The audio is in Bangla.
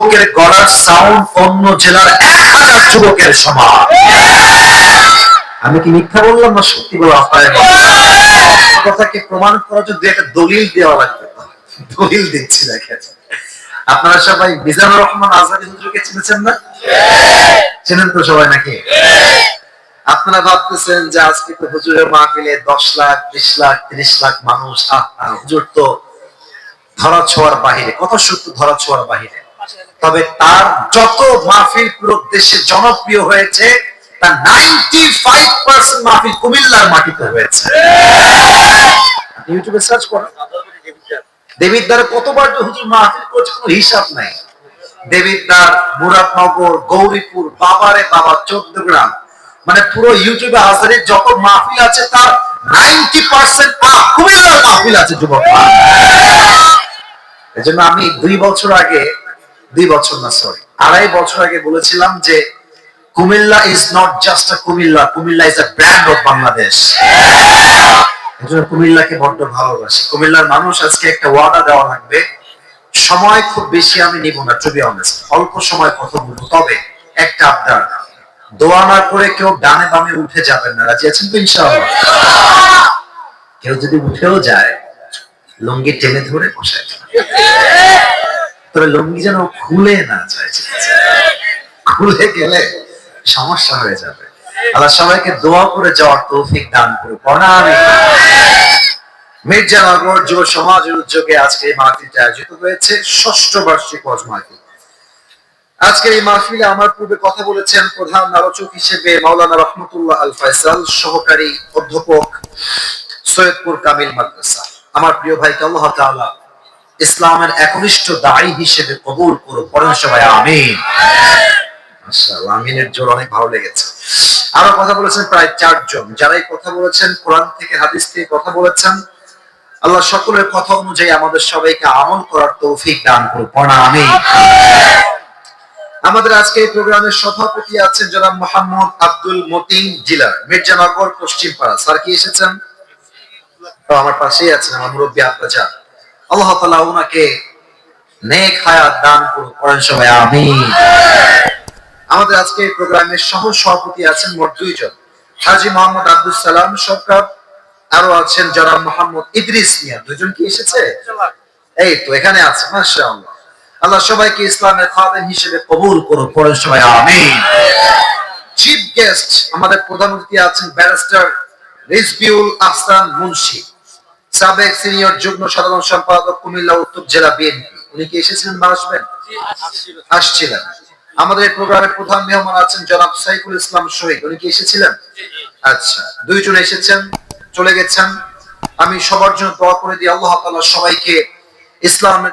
যুবকের গলার সাউন্ড অন্য জেলার এক হাজার যুবকের সমান। আমি কি মিথ্যা বললাম না সত্যি বলে আপনার কথাকে প্রমাণ করার জন্য একটা দলিল দেওয়া লাগবে। দলিল দিচ্ছি, দেখেন। আপনারা সবাই মিজানুর রহমান আজাদি হুজুরকে চিনেছেন না? চেনেন তো সবাই নাকি? আপনারা ভাবতেছেন যে আজকে তো হুজুরের মাহফিলে দশ লাখ, বিশ লাখ, ত্রিশ লাখ মানুষ হুজুর তো ধরা ছোঁয়ার বাহিরে। কত সত্য ধরা ছোঁয়ার বাহিরে? তবে তার যত মাহফিল পুরো দেশে জনপ্রিয় হয়েছে তার নাইনটি ফাইভ পার্সেন্ট মাহফিল কুমিল্লার মাটিতে হয়েছে। ইউটিউবে সার্চ করেন দেবিদ্বার কতবার যে হুজুর মাহফিল করছে কোনো হিসাব নাই। দেবিদ্বার মুরাদনগর গৌরীপুর বাবারে বাবা চোদ্দ গ্রাম মানে পুরো ইউটিউবে হাজারের যত মাহফিল আছে তার নাইনটি পার্সেন্ট কুমিল্লার মাহফিল আছে যুবক। এজন্য আমি দুই বছর আগে দুই বছর না সরি আড়াই বছর আগে বলেছিলাম যে Comilla is not just a Comilla Comilla is a brand of Bangladesh এজন্য কুমিল্লাকে বড্ড ভালোবাসি। কুমিল্লার মানুষ আজকে একটা ওয়াদা দেওয়া লাগবে, সময় খুব বেশি আমি নিব না টু বি অনেস্ট অল্প সময় কথা বলব তবে একটা আবদার। দোয়া না করে কেউ ডানে বামে উঠে যাবেন না। রাজি আছেন তো ইনশাআল্লাহ? কেউ যদি উঠেও যায়, লুঙ্গি টেনে ধরে বসায় তবে লুঙ্গি যেন খুলে না যায় খুলে গেলে সমস্যা হয়ে যাবে। আল্লাহ সবাইকে দোয়া করে যাওয়ার তৌফিক দান করে প্রণামী মির্জানগর যুব সমাজের উদ্যোগে আজকে এই মাহফিলটা আয়োজিত হয়েছে, ষষ্ঠ বার্ষিক মাহফিল। আজকে এই মাহফিলে আমার পূর্বে কথা বলেছেন প্রধান আলোচক হিসেবে মাওলানা রহমতুল্লাহ আল ফয়সাল সহকারী অধ্যাপক সৈয়দপুর কামিল মাদ্রাসা। আমার প্রিয় ভাইকে আল্লাহ তাআলা ইসলামের একনিষ্ঠ দায়ী হিসেবে কবুল করো পড়েন সবাই, আমিন। আমিনের জোর অনেক ভালো লেগেছে। আরও কথা বলেছেন প্রায় চারজন। যারাই কথা বলেছেন, কোরআন থেকে, হাদিস থেকে কথা বলেছেন, আল্লাহ সকলের কথা অনুযায়ী আমাদের সবাইকে আমল করার তৌফিক দান করো পড়া আমিন। আমাদের আজকে এই প্রোগ্রামের সভাপতি আছেন জনাব মোহাম্মদ আব্দুল মতিন জিলার, মির্জানগর পশ্চিম পাড়া স্যার কি এসেছেন? আমার পাশেই আছেন, আমার মুরব্বী আব্বাজা আল্লাহ তাআলা ওনাকে নেক হায়াত দান করুন করেন সবাই, আমিন। আমাদের আজকে এই প্রোগ্রামের সহ সভাপতি আছেন মোট দুইজন। হাজি মোহাম্মদ আব্দুল সালাম সরকার, আরও আছেন মোহাম্মদ ইদ্রিস মিয়া। দুজন কি এসেছে? এই তো, এখানে আছে আল্লাহ সবাইকে ইসলামের খাদেম হিসেবে কবুল করুন পড়েন সবাই চিফ গেস্ট আমাদের প্রধান অতিথি আছেন ব্যারিস্টার রিজবিউল আহসান মুন্সি। সাবেক সিনিয়র যুগ্ম সাধারণ সম্পাদক কুমিল্লা উত্তর জেলা বিএনপি। উনি কি এসেছিলেন বা আসবেন? আসছিলেন। আমাদের এই প্রোগ্রামের প্রধান মেহমান আছেন জনাব সাইফুল ইসলাম শহীদ। উনি কি এসেছিলেন? আচ্ছা দুইজন এসেছেন চলে গেছেন। আমি সবার জন্য দোয়া করে দিই আল্লাহ তাআলা সবাইকে ইসলামের